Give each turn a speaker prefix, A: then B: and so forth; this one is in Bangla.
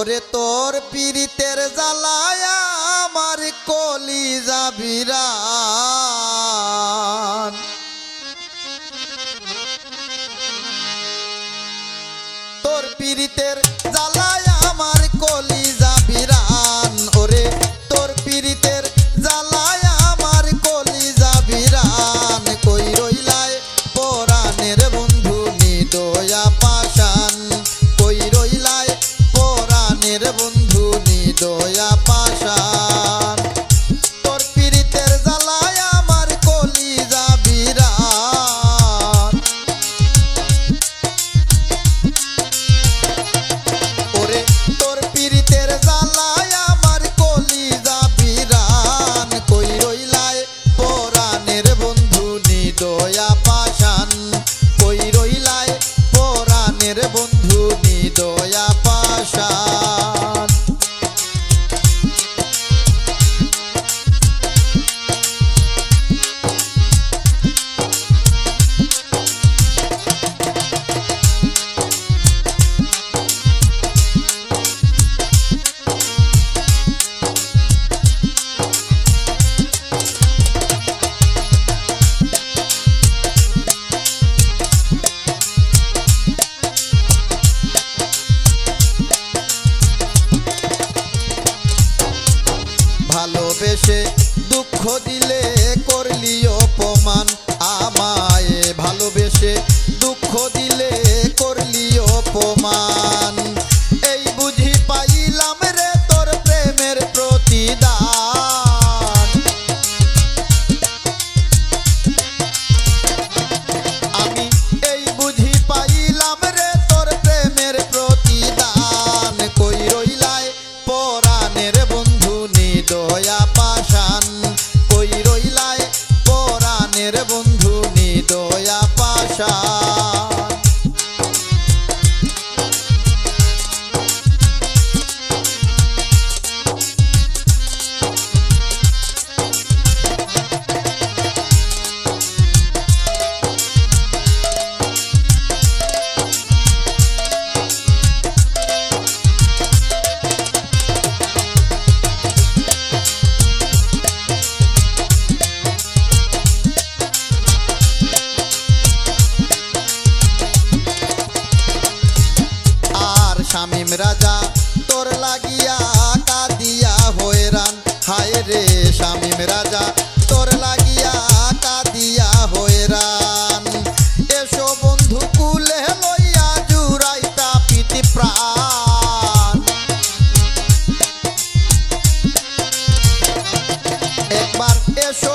A: ওরে তোর পীড়িতের জ্বালায় আমার কলি যাবিরা তোর পীড়িতের জ্বালায় আমার কলি shit. শামিম রাজা, তোর লাগিয়া কাদিয়া হয়রান হায় রে শামিম রাজা, তোর লাগিয়া কাদিয়া হয়রান এসো বন্ধু কুলে লইয়া জুরাইতা পিতি প্রাণ। একবার এসো